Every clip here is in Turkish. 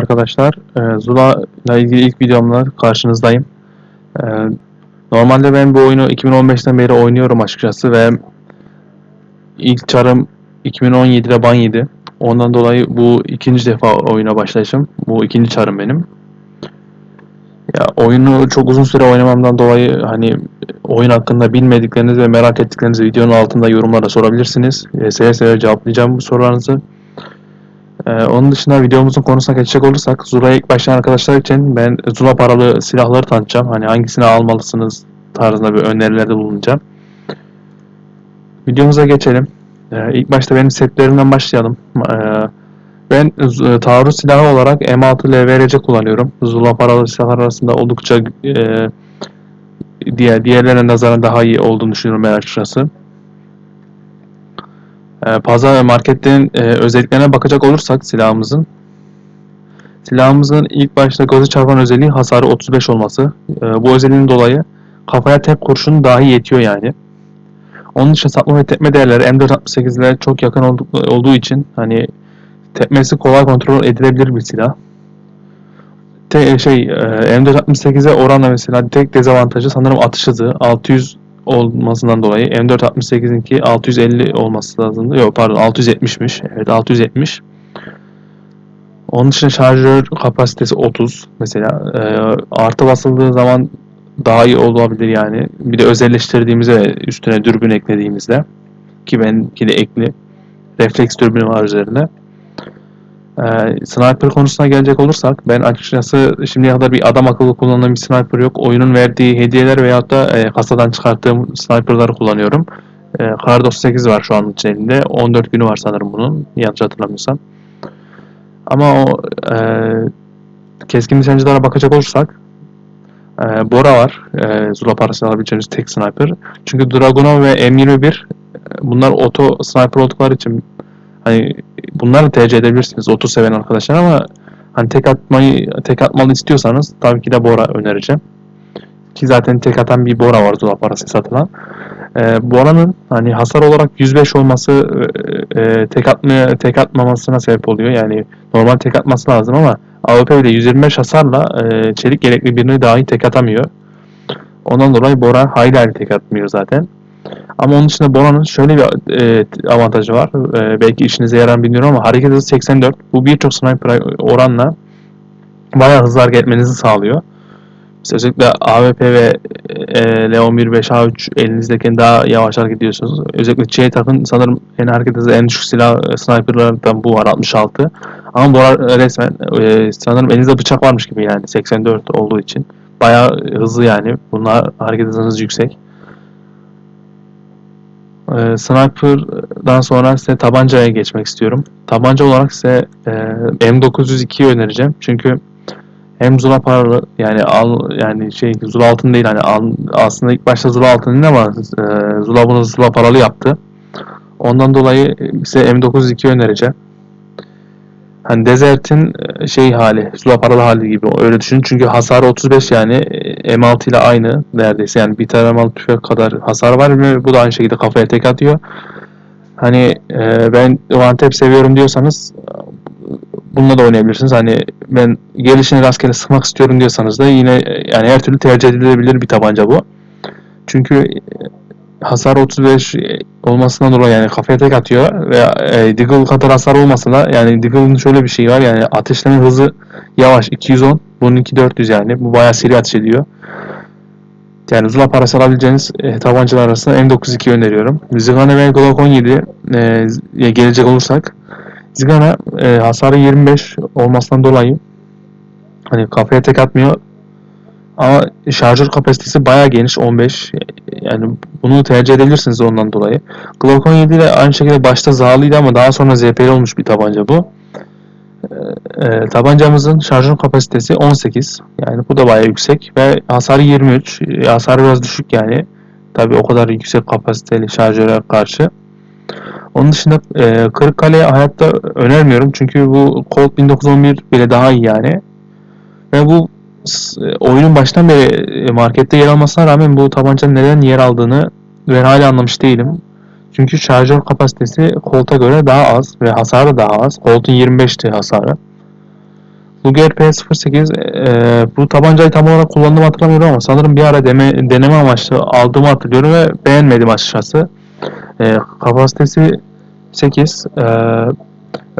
arkadaşlar. Ee, Zula ile ilgili ilk videomla karşınızdayım. Ee, normalde ben bu oyunu 2015'ten beri oynuyorum açıkçası ve ilk çarım 2017'de ban yedi. Ondan dolayı bu ikinci defa oyuna başlayışım. Bu ikinci çarım benim. Ya oyunu çok uzun süre oynamamdan dolayı hani oyun hakkında bilmedikleriniz ve merak ettiklerinizi videonun altında yorumlara sorabilirsiniz. Seve seve cevaplayacağım bu sorularınızı. Ee, onun dışında videomuzun konusuna geçecek olursak Zula'ya ilk başlayan arkadaşlar için ben Zula paralı silahları tanıtacağım. Hani hangisini almalısınız tarzında bir önerilerde bulunacağım. Videomuza geçelim. Ee, ilk başta benim setlerimden başlayalım. Ee, ben z- taarruz silahı olarak M6 LVRC kullanıyorum. Zula paralı silahlar arasında oldukça e, diğer diğerlerine nazaran daha iyi olduğunu düşünüyorum ben açıkçası. Ee, pazar ve marketlerin e, özelliklerine bakacak olursak silahımızın silahımızın ilk başta gözü çarpan özelliği hasarı 35 olması. Ee, bu özelliğin dolayı kafaya tek kurşun dahi yetiyor yani. Onun için sapma ve tepme değerleri M468 ile çok yakın olduk- olduğu için hani tepmesi kolay kontrol edilebilir bir silah. Te, şey e, M468'e oranla mesela tek dezavantajı sanırım atış hızı 600 olmasından dolayı M468'inki 650 olması lazımdı. Yok pardon 670'miş. Evet 670. Onun dışında şarjör kapasitesi 30 mesela. E, artı basıldığı zaman daha iyi olabilir yani. Bir de özelleştirdiğimizde üstüne dürbün eklediğimizde ki benimki de ekli. Refleks dürbünü var üzerinde. Ee, sniper konusuna gelecek olursak ben açıkçası şimdiye kadar bir adam akıllı kullandığım bir sniper yok. Oyunun verdiği hediyeler veyahut da e, kasadan çıkarttığım sniperları kullanıyorum. E, Kar 98 var şu an içinde. 14 günü var sanırım bunun. Yanlış hatırlamıyorsam. Ama o e, keskin nişancılara bakacak olursak e, Bora var. E, Zula parasını alabileceğiniz tek sniper. Çünkü Dragunov ve M21 e, bunlar oto sniper oldukları için hani bunları tercih edebilirsiniz oto seven arkadaşlar ama hani tek atmayı tek atmalı istiyorsanız tabii ki de Bora önereceğim. Ki zaten tek atan bir Bora var Zula parası satılan. Ee, Bora'nın hani hasar olarak 105 olması e, e, tek atmaya tek atmamasına sebep oluyor. Yani normal tek atması lazım ama AWP ile 125 hasarla e, çelik gerekli birini dahi tek atamıyor. Ondan dolayı Bora hayli hayli tek atmıyor zaten. Ama onun dışında Bora'nın şöyle bir e, avantajı var. E, belki işinize yarar bilmiyorum ama hareket hızı 84. Bu birçok sniper oranla bayağı hızlı hareket etmenizi sağlıyor. Mesela özellikle AWP ve e, L11-5A3 elinizdeyken daha yavaş hareket ediyorsunuz. Özellikle C-Tak'ın sanırım en hareket hızı en düşük silah e, sniperlardan bu var 66. Ama Bora resmen e, sanırım elinizde bıçak varmış gibi yani 84 olduğu için. Bayağı hızlı yani. Bunlar hareket hızınız yüksek. Ee, Sniper'dan sonra size tabancaya geçmek istiyorum. Tabanca olarak size e, M902'yi önereceğim. Çünkü hem Zula paralı yani al yani şey Zula altın değil hani al, aslında ilk başta Zula altın değil ama e, Zula bunu Zula paralı yaptı. Ondan dolayı size M902 önereceğim. Hani Desert'in e, şey hali, Zula paralı hali gibi öyle düşünün. Çünkü hasarı 35 yani e, M6 ile aynı neredeyse. Yani bir taramalı tüfek kadar hasar var ve bu da aynı şekilde kafaya tek atıyor. Hani e, ben Tap seviyorum diyorsanız bununla da oynayabilirsiniz. Hani ben gelişini rastgele sıkmak istiyorum diyorsanız da yine yani her türlü tercih edilebilir bir tabanca bu. Çünkü e, hasar 35 olmasından dolayı yani kafaya tek atıyor ve e, Deagle kadar hasar olmasa da yani Deagle'ın şöyle bir şey var yani ateşleme hızı yavaş 210 bununki 400 yani bu bayağı seri ateş ediyor. Yani Zula parası alabileceğiniz e, tabancalar arasında M92 öneriyorum. Zigana ve Glock 17 e, gelecek olursak Zigana e, hasarı 25 olmasından dolayı hani kafaya tek atmıyor ama şarjör kapasitesi bayağı geniş 15. Yani bunu tercih edebilirsiniz ondan dolayı. Glock 17 ile aynı şekilde başta zağlıydı ama daha sonra ZP'li olmuş bir tabanca bu. Ee, e, tabancamızın şarjör kapasitesi 18. Yani bu da bayağı yüksek ve hasarı 23. E, hasarı biraz düşük yani. Tabi o kadar yüksek kapasiteli şarjöre karşı. Onun dışında e, Kırıkkale'ye hayatta önermiyorum. Çünkü bu Colt 1911 bile daha iyi yani. Ve bu e, oyunun baştan beri e, markette yer almasına rağmen bu tabancanın neden yer aldığını ben hala anlamış değilim. Çünkü şarjör kapasitesi Colt'a göre daha az ve hasarı daha az. Colt'un 25'ti hasarı. Luger P08 e, bu tabancayı tam olarak kullandığımı hatırlamıyorum ama sanırım bir ara deme, deneme amaçlı aldığımı hatırlıyorum ve beğenmedim açıkçası. E, kapasitesi 8 e,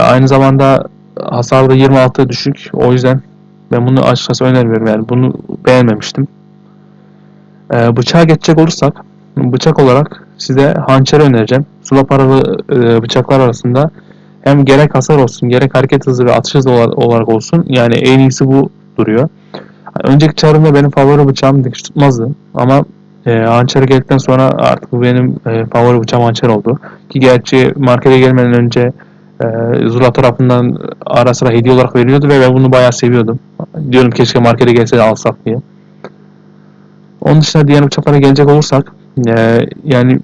aynı zamanda hasarı da 26 düşük. O yüzden ben bunu açıkçası önermiyorum yani bunu beğenmemiştim. E, bıçağa geçecek olursak bıçak olarak size hançer önereceğim. Sula paralı e, bıçaklar arasında hem gerek hasar olsun gerek hareket hızı ve atış hızı ola- olarak olsun yani en iyisi bu duruyor. Önceki çarımda benim favori bıçağım dikiş tutmazdı ama e, hançere geldikten sonra artık bu benim e, favori bıçağım hançer oldu. Ki gerçi markete gelmeden önce e, Zula tarafından ara sıra hediye olarak veriliyordu ve ben bunu bayağı seviyordum. Diyorum keşke markete gelse alsak diye. Onun dışında diğer bıçaklara gelecek olursak e, yani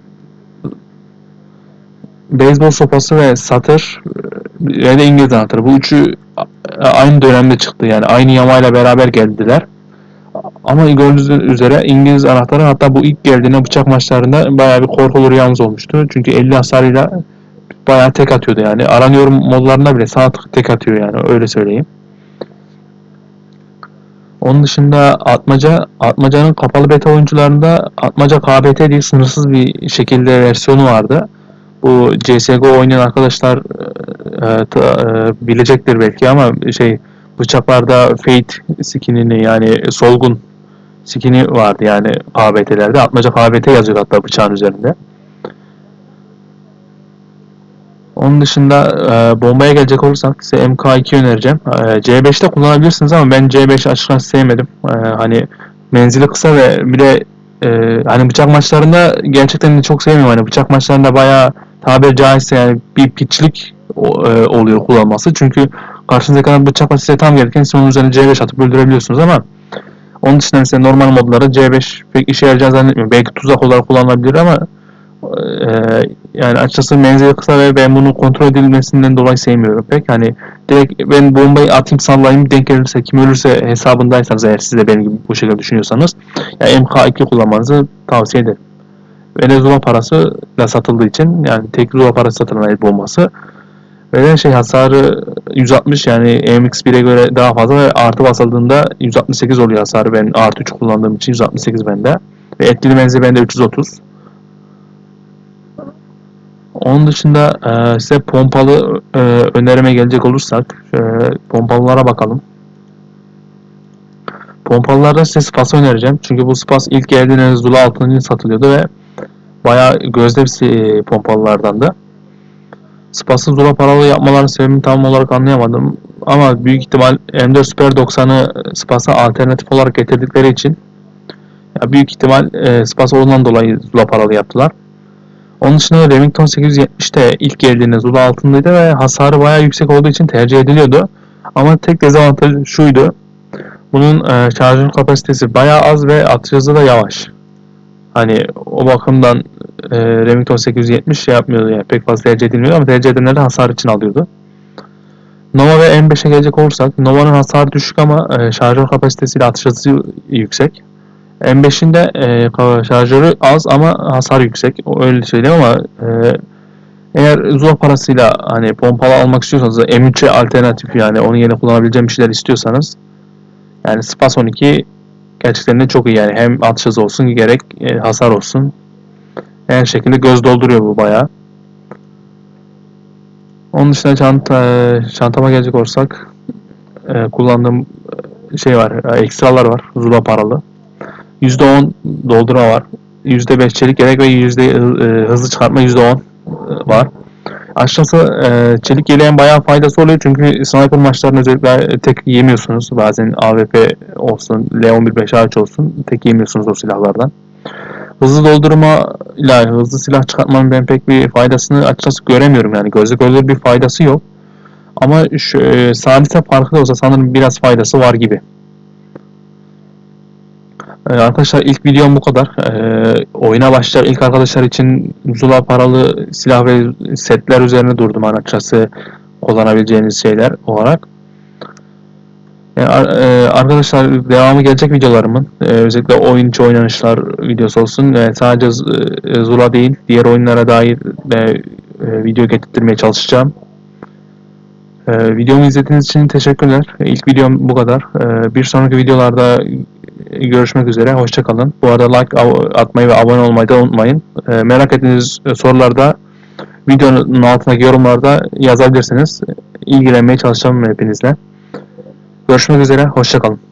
beyzbol sopası ve satır e, ve de İngiliz anahtarı. Bu üçü aynı dönemde çıktı. Yani aynı yamayla beraber geldiler. Ama gördüğünüz üzere İngiliz anahtarı hatta bu ilk geldiğinde bıçak maçlarında bayağı bir korkulu rüyamız olmuştu. Çünkü 50 hasarıyla bayağı tek atıyordu yani. Aranıyorum modlarında bile tık tek atıyor yani öyle söyleyeyim. Onun dışında Atmaca, Atmaca'nın kapalı beta oyuncularında Atmaca KBT diye sınırsız bir şekilde versiyonu vardı. Bu CSGO oynayan arkadaşlar e, ta- e, bilecektir belki ama şey bıçaklarda Fate skinini yani solgun skini vardı yani KBT'lerde. Atmaca KBT yazıyor hatta bıçağın üzerinde. Onun dışında e, bombaya gelecek olursak size MK2 önereceğim. E, C5'te kullanabilirsiniz ama ben C5 açıkçası sevmedim. E, hani menzili kısa ve bir de e, hani bıçak maçlarında gerçekten çok sevmiyorum. Hani bıçak maçlarında bayağı tabiri caizse yani bir piçlik e, oluyor kullanması. Çünkü karşınızdaki adam bıçak maçı size tam gelirken siz onun üzerine C5 atıp öldürebiliyorsunuz ama onun dışında ise normal modlarda C5 pek işe yarayacağını zannetmiyorum. Belki tuzak olarak kullanılabilir ama e, yani açıkçası menzili kısa ve ben bunu kontrol edilmesinden dolayı sevmiyorum pek. Hani direkt ben bombayı atayım sallayayım denk gelirse kim ölürse hesabındaysanız eğer siz de benim gibi bu şekilde düşünüyorsanız ya MK2 kullanmanızı tavsiye ederim. Ve de Zula parası da satıldığı için yani tek Zula parası satılan el bombası. Ve şey hasarı 160 yani MX1'e göre daha fazla ve artı basıldığında 168 oluyor hasarı ben artı 3 kullandığım için 168 bende. Ve etkili menzili bende 330. Onun dışında e, size pompalı e, önerime gelecek olursak e, pompalılara bakalım. Pompalılarda size Spas'ı önereceğim. Çünkü bu Spas ilk geldiğinde Zula altının satılıyordu ve bayağı gözde bir si- pompalılardan da. Spas'ı Zula paralı yapmalarının sebebini tam olarak anlayamadım. Ama büyük ihtimal M4 Super 90'ı Spas'a alternatif olarak getirdikleri için ya büyük ihtimal e, Spas ondan dolayı Zula paralı yaptılar. Onun dışında Remington 870 de ilk geldiğinde Zula altındaydı ve hasarı bayağı yüksek olduğu için tercih ediliyordu. Ama tek dezavantajı şuydu. Bunun e, şarjın kapasitesi bayağı az ve atış hızı da yavaş. Hani o bakımdan e, Remington 870 şey yapmıyordu yani pek fazla tercih edilmiyordu ama tercih edenler de hasar için alıyordu. Nova ve M5'e gelecek olursak Nova'nın hasarı düşük ama e, şarjör kapasitesiyle atış hızı yüksek. M5'in de e, şarjörü az ama hasar yüksek. Öyle söyleyeyim ama e, eğer Zula parasıyla hani pompalı almak istiyorsanız da M3'e alternatif yani onun yerine kullanabileceğim bir şeyler istiyorsanız yani Spas 12 gerçekten de çok iyi yani hem atış hızı olsun gerek e, hasar olsun. Her şekilde göz dolduruyor bu bayağı. Onun dışında çanta, çantama gelecek olursak e, kullandığım e, şey var, e, ekstralar var. Zula paralı. %10 doldurma var. %5 çelik yelek ve yüzde e, hızlı çıkartma %10 e, var. Açıkçası e, çelik yeleğin bayağı faydası oluyor çünkü sniper maçlarında özellikle tek yemiyorsunuz. Bazen AWP olsun, L11 olsun tek yemiyorsunuz o silahlardan. Hızlı doldurma ile hızlı silah çıkartmanın ben pek bir faydasını açıkçası göremiyorum yani gözle görülür bir faydası yok. Ama şu, e, salise farkı da olsa sanırım biraz faydası var gibi. Ee, arkadaşlar ilk videom bu kadar. Ee, oyuna başlayan ilk arkadaşlar için Zula paralı silah ve setler üzerine durdum açıkçası kullanabileceğiniz şeyler olarak. Yani, ar- e, arkadaşlar devamı gelecek videolarımın e, özellikle oyun içi oynanışlar videosu olsun. E, sadece e, Zula değil diğer oyunlara dair de e, video getirtmeye çalışacağım. Ee, videomu izlediğiniz için teşekkürler. İlk videom bu kadar. Ee, bir sonraki videolarda görüşmek üzere. Hoşçakalın. Bu arada like atmayı ve abone olmayı da unutmayın. Ee, merak ettiğiniz sorularda videonun altındaki yorumlarda yazabilirsiniz. İlgilenmeye çalışacağım hepinizle. Görüşmek üzere. Hoşçakalın.